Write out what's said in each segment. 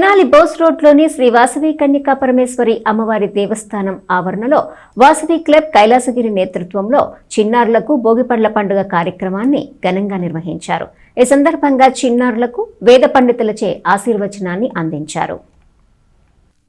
తెనాలి బోస్ రోడ్లోని శ్రీ వాసవి కన్యకా పరమేశ్వరి అమ్మవారి దేవస్థానం ఆవరణలో వాసవి క్లబ్ కైలాసగిరి నేతృత్వంలో చిన్నారులకు భోగిపండ్ల పండుగ కార్యక్రమాన్ని ఘనంగా నిర్వహించారు. ఈ సందర్భంగా చిన్నారులకు వేద పండితులచే ఆశీర్వచనాన్ని అందించారు.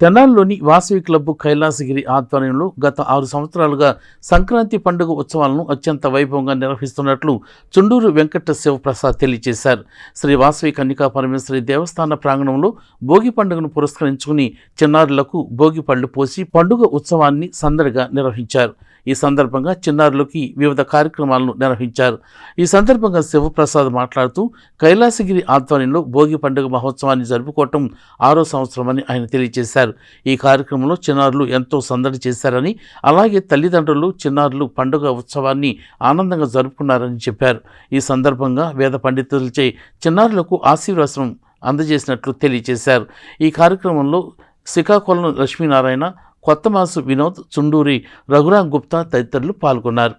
తెనాలిలోని వాసవి క్లబ్ కైలాసగిరి ఆధ్వర్యంలో గత ఆరు సంవత్సరాలుగా సంక్రాంతి పండుగ ఉత్సవాలను అత్యంత వైభవంగా నిర్వహిస్తున్నట్లు చుండూరు వెంకట శివప్రసాద్ తెలియజేశారు. శ్రీ వాసవి కన్నికా పరమేశ్వరి దేవస్థాన ప్రాంగణంలో భోగి పండుగను పురస్కరించుకుని చిన్నారులకు భోగి పళ్ళు పోసి పండుగ ఉత్సవాన్ని సందడిగా నిర్వహించారు. ఈ సందర్భంగా చిన్నారులకి వివిధ కార్యక్రమాలను నిర్వహించారు. ఈ సందర్భంగా శివప్రసాద్ మాట్లాడుతూ కైలాసగిరి ఆధ్వర్యంలో భోగి పండుగ మహోత్సవాన్ని జరుపుకోవటం ఆరో సంవత్సరమని ఆయన తెలియజేశారు. ఈ కార్యక్రమంలో చిన్నారులు ఎంతో సందడి చేశారని అలాగే తల్లిదండ్రులు చిన్నారులు పండుగ ఉత్సవాన్ని ఆనందంగా జరుపుకున్నారని చెప్పారు. ఈ సందర్భంగా వేద పండితులచే చిన్నారులకు ఆశీర్వాసం అందజేసినట్లు తెలియజేశారు. ఈ కార్యక్రమంలో శ్రీకాకుళం లక్ష్మీనారాయణ కొత్త మాసు వినోద్ చుండూరి రఘురాం గుప్తా తదితరులు పాల్గొన్నారు.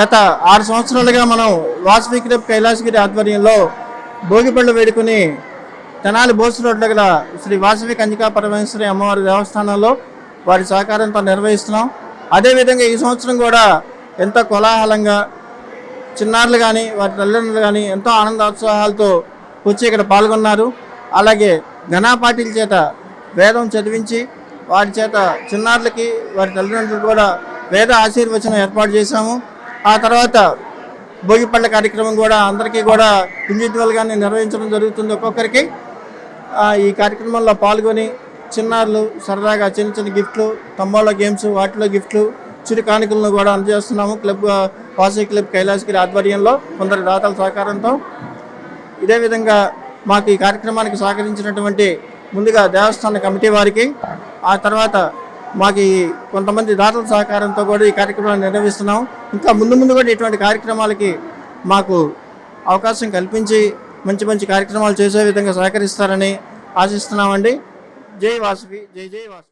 గత ఆరు సంవత్సరాలుగా మనం వాసవి క్లబ్ కైలాసగిరి ఆధ్వర్యంలో భోగిపళ్ళు వేడుకుని తెనాలి బోసు రోడ్ల గల శ్రీ వాసవి కంజికా పరమేశ్వరి అమ్మవారి దేవస్థానంలో వారి సహకారంతో నిర్వహిస్తున్నాం. అదేవిధంగా ఈ సంవత్సరం కూడా ఎంతో కోలాహలంగా చిన్నారులు కానీ వారి తల్లిదండ్రులు కానీ ఎంతో ఆనందోత్సాహాలతో వచ్చి ఇక్కడ పాల్గొన్నారు. అలాగే ఘనాపాటిల చేత వేదం చదివించి వారి చేత చిన్నారులకి వారి తల్లిదండ్రులు కూడా వేద ఆశీర్వచనం ఏర్పాటు చేశాము. ఆ తర్వాత భోగిపళ్ళ కార్యక్రమం కూడా అందరికీ కూడా ఇండివిజువల్గానే నిర్వహించడం జరుగుతుంది ఒక్కొక్కరికి. ఈ కార్యక్రమంలో పాల్గొని చిన్నారులు సరదాగా చిన్న చిన్న గిఫ్ట్లు తంబాలో గేమ్స్ వాటిలో గిఫ్ట్లు చిరు కానుకలను కూడా అందజేస్తున్నాము. క్లబ్ వాసీ క్లబ్ కైలాసగిరి ఆధ్వర్యంలో కొందరు దాతల సహకారంతో. ఇదే విధంగా మాకు ఈ కార్యక్రమానికి సహకరించినటువంటి ముందుగా దేవస్థాన కమిటీ వారికి ఆ తర్వాత మాకు ఈ కొంతమంది దాతల సహకారంతో కూడా ఈ కార్యక్రమాన్ని నిర్వహిస్తున్నాం. ఇంకా ముందు ముందు కూడా ఇటువంటి కార్యక్రమాలకి మాకు అవకాశం కల్పించి మంచి మంచి కార్యక్రమాలు చేసే విధంగా సహకరిస్తారని ఆశిస్తున్నామండి. జై వాసవి జై జై వాసవి.